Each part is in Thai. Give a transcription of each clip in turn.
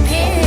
up here.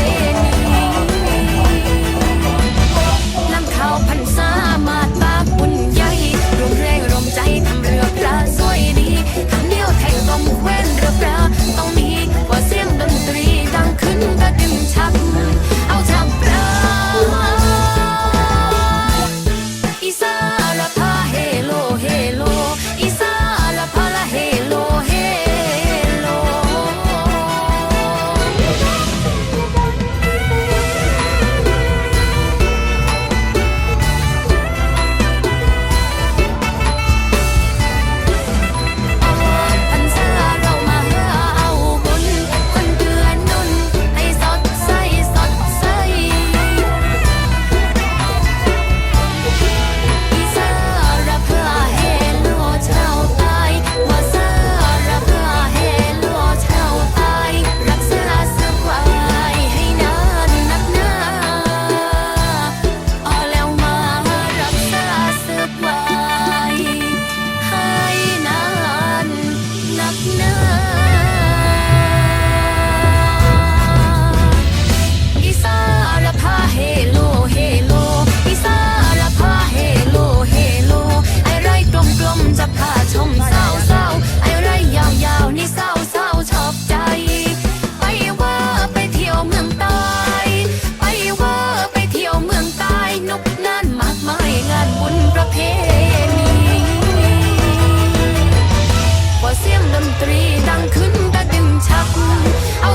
ตรีดังขึ้นกระดึงชัก เอา